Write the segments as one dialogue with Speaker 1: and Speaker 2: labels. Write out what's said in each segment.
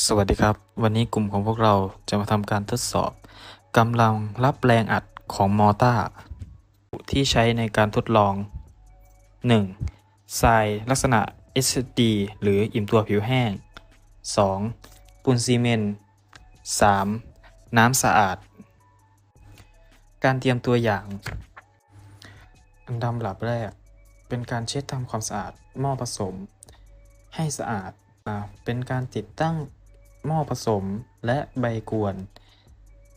Speaker 1: สวัสดีครับ วันนี้กลุ่มของพวกเราจะมาทำการทดสอบกำลังรับแรงอัดของมอเตอร์ที่ใช้ในการทดลอง 1. ทรายลักษณะ SD หรืออิ่มตัวผิวแห้ง 2. ปูนซีเมนต์ 3. น้ำสะอาด การเตรียมตัวอย่างอันดับหลับแรก เป็นการเช็ดทำความสะอาดหม้อผสม ให้สะอาดเป็นการติดตั้ง หม้อผสมและใบกวน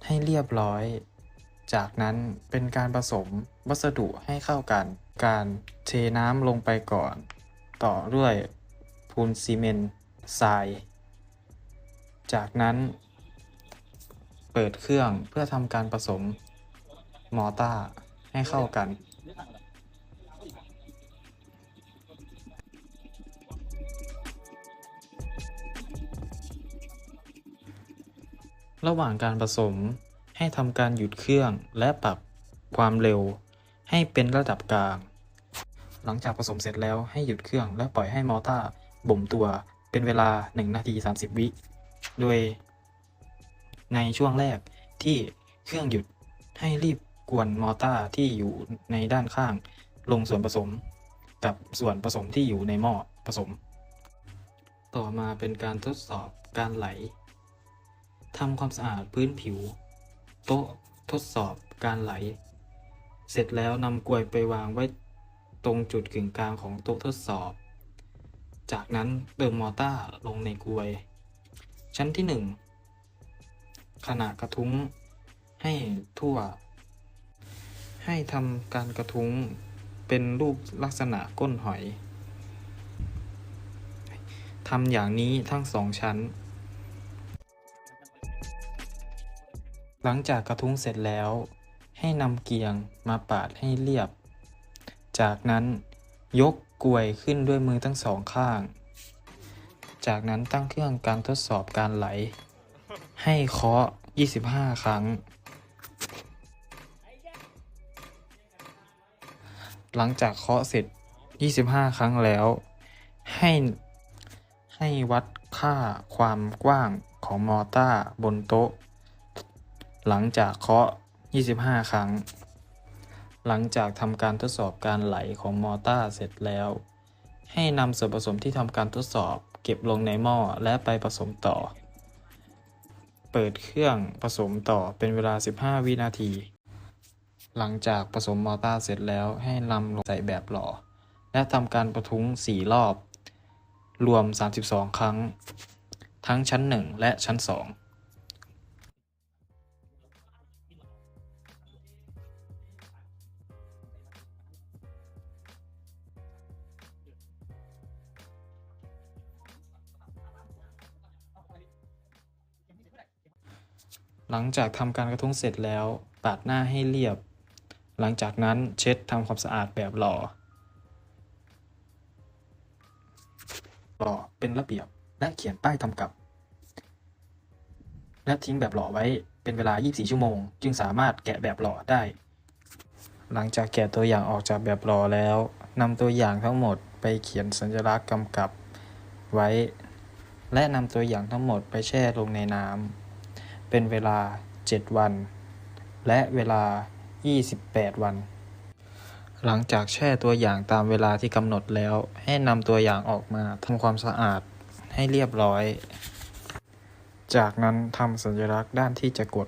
Speaker 1: ให้เรียบร้อย จากนั้นเป็นการผสมวัสดุให้เข้ากัน การเทน้ำลงไปก่อน ต่อด้วยปูนซีเมนต์ทราย จากนั้นเปิดเครื่องเพื่อทำการผสมมอร์ต้าร์ให้เข้ากัน ระหว่างการผสมให้ทำการหยุดเครื่องและปรับความเร็ว ให้เป็นระดับกลาง หลังจากผสมเสร็จแล้วให้หยุดเครื่องและปล่อยให้มอเตอร์บ่มตัวเป็นเวลา 1 นาที 30 วิ โดย ในช่วงแรกที่เครื่องหยุดให้รีบกวนมอเตอร์ที่อยู่ในด้านข้าง ลงส่วนผสม กับส่วนผสมที่อยู่ในหม้อผสม ต่อมาเป็นการทดสอบการไหล ทำความสะอาดพื้นผิว โต๊ะทดสอบการไหล เสร็จแล้วนำกลวยไปวางไว้ตรงจุดกึ่งกลางของโต๊ะทดสอบ จากนั้นเติมมอต้าร์ลงในกลวย ชั้นที่ 1 ขนาดกระทุ้งให้ทั่ว ให้ทำการกระทุ้งเป็นรูปลักษณะก้นหอยทำอย่างนี้ทั้งสองชั้น หลังจากกระทุ้งเสร็จแล้ว ให้นำเกียงมาปาดให้เรียบ จากนั้นยกกลวยขึ้นด้วยมือทั้งสองข้าง จากนั้นตั้งเครื่องการทดสอบการไหล ให้เคาะ 25 ครั้ง หลังจากเคาะเสร็จ 25 ครั้งแล้ว ให้ให้วัดค่าความกว้างของมอเตอร์บนโต๊ะ หลังจากเคาะ 25 ครั้ง หลังจากทำการทดสอบการไหลของมอเตอร์เสร็จแล้ว ให้นำส่วนผสมที่ทำการทดสอบ เก็บลงในหม้อและไปผสมต่อ เปิดเครื่องผสมต่อเป็นเวลา 15 วินาที หลังจากผสมมอเตอร์เสร็จแล้วให้นำลงใส่แบบหล่อ และทำการประทุ้ง 4 รอบ รวม 32 ครั้ง ทั้งชั้น 1 และชั้น 2 หลังจากทำการกระทุ้งเสร็จแล้ว ปาดหน้าให้เรียบ หลังจากนั้นเช็ดทำความสะอาดแบบหล่อหล่อเป็นระเบียบและเขียนป้ายกำกับ และทิ้งแบบหล่อไว้เป็นเวลา 24 ชั่วโมง จึงสามารถแกะแบบหล่อได้ หลังจากแกะตัวอย่างออกจากแบบหล่อแล้วนำตัวอย่างทั้งหมดไปเขียนสัญลักษณ์กำกับไว้ และนำตัวอย่างทั้งหมดไปแช่ลงในน้ำ เป็นเวลา 7 วัน และเวลา 28 วัน หลังจากแช่ตัวอย่างตามเวลาที่กำหนดแล้ว ให้นำตัวอย่างออกมาทำความสะอาดให้เรียบร้อย จากนั้นทำสัญลักษณ์ด้านที่จะกด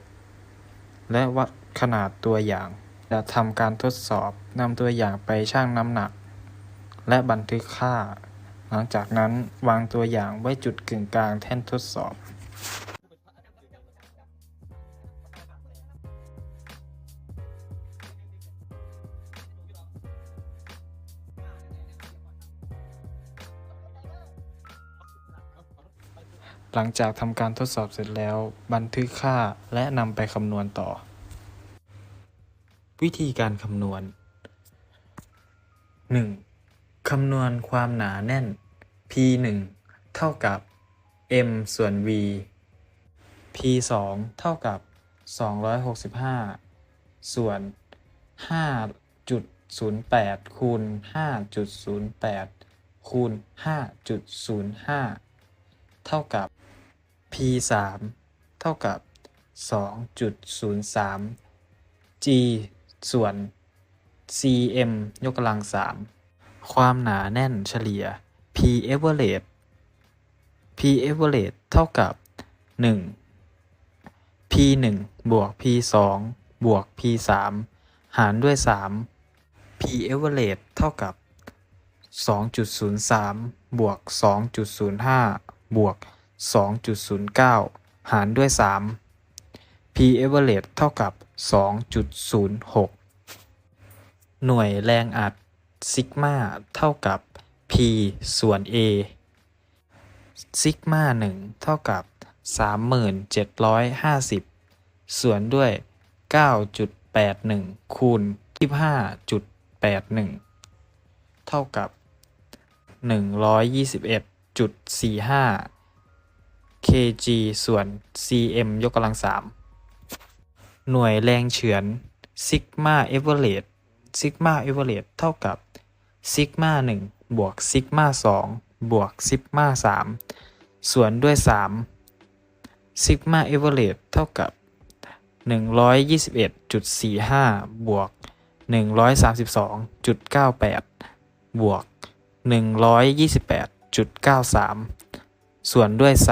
Speaker 1: และวัดขนาดตัวอย่างและทำการทดสอบนำตัวอย่างไปชั่งน้ำหนัก และบันทึกค่า หลังจากนั้นวางตัวอย่างไว้จุดกึ่งกลางแท่นทดสอบ หลังจากทำการทดสอบเสร็จแล้ว บันทึกค่าและนำไปคำนวณต่อ วิธีการคำนวณ 1. คำนวณความหนาแน่น P 1เท่ากับ m ส่วน v P 2เท่ากับ 265 ส่วน 5.08 คูณ 5.08 คูณ 5.05 เท่ากับ p 3เท่ากับ 2.03 g ส่วน cm ยกกำลัง 3 ความหนาแน่นเฉลี่ย p average p average เท่ากับ 1 p 1บวก p 2บวก p 3หารด้วย 3 p average เท่ากับ 2.03 บวก 2.05 บวก 2.09 หารด้วย 3 p average เท่ากับ 2.06 หน่วยแรงอัดซิกมาเท่ากับ p ส่วน a ซิกมา1เท่ากับ 3750 ส่วนด้วย 9.81 คูณ 25.81 เท่ากับ 121.45 kg ส่วน cm ยกกำลัง3หน่วยแรงเฉือนซิกมาเอเวอเรสซิกมาเอเวอเรสเท่ากับซิกมา1บวกซิกมา2บวกซิกมา3ส่วนด้วย3ซิกมาเอเวอเรสเท่ากับ 121.45 บวก 132.98 บวก 128.93 ส่วนด้วย 3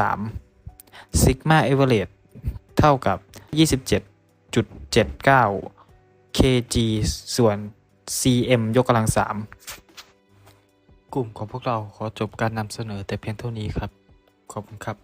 Speaker 1: ซิกมาเอเวอเรสเท่ากับ 27.79 kg ส่วน cm ยกกำลัง 3 กลุ่มของพวกเราขอจบการนำเสนอแต่เพียงเท่านี้ครับ ขอบคุณครับ